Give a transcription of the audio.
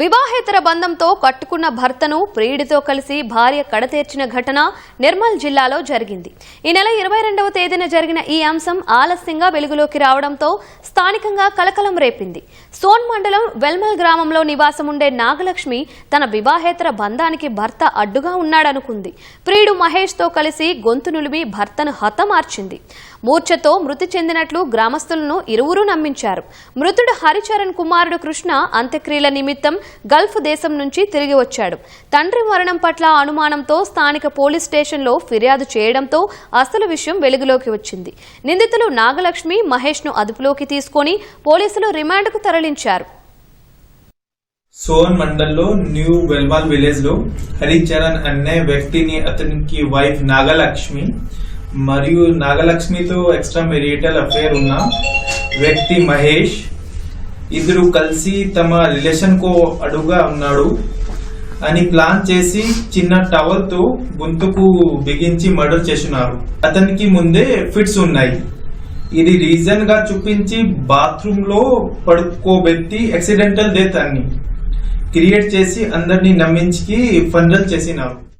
వివాహేతర బంధంతో కట్టుకున్న భర్తను ప్రియుడితో కలిసి భార్య కడతేర్చిన ఘటన నిర్మల్ జిల్లాలో జరిగింది. ఈ నెల ఇరవై రెండవ తేదీన జరిగిన ఈ అంశం ఆలస్యంగా వెలుగులోకి రావడంతో స్థానికంగా కలకలం రేపింది. సోన్ మండలం వెల్మల్ గ్రామంలో నివాసం ఉండే నాగలక్ష్మి తన వివాహేతర బంధానికి భర్త అడ్డుగా ఉన్నాడనుకుంది. ప్రియుడు మహేష్తో కలిసి గొంతు నులిమి భర్తను హతమార్చింది. మూర్ఛతో మృతి చెందినట్లు గ్రామస్తులను ఇరువురు నమ్మించారు. మృతుడు హరిచరణ్ కుమారుడు కృష్ణ అంత్యక్రియల నిమిత్తం గల్ఫ్ దేశం నుంచి తిరిగి వచ్చాడు. తండ్రి మరణం పట్ల అనుమానంతో స్థానిక పోలీస్ స్టేషన్లో ఫిర్యాదు చేయడంతో అసలు విషయం వెలుగులోకి వచ్చింది. నిందితులు నాగలక్ష్మి మహేష్ను అదుపులోకి తీసుకొని పోలీసులు రిమాండ్కు తరలించారు. సోన్ మండల్లో న్యూ వెల్వాల్ విలేజ్లో హరిచరణ్ అనే వ్యక్తిని అతనికి వైఫ్ నాగలక్ష్మి మరియు నాగలక్ష్మితో ఎక్స్ట్రా మెరిటల్ అఫేర్ ఉన్న వ్యక్తి మహేష్ ఇద్దరు కలిసి తమ రిలేషన్ కో అడుగా ఉన్నాడు. అని ప్లాన్ చేసి చిన్న టవల్తో గొంతుకు బిగించి మర్డర్ చేసినారు అతనికి ముందే ఫిట్స్ ఉన్నాయి. ఇది రీజన్గా చూపించి బాత్రూమ్లో పడుకోబెట్టి యాక్సిడెంటల్ డెత్ అని క్రియేట్ చేసి అందరినీ నమ్మించి ఫండల్ చేసినారు.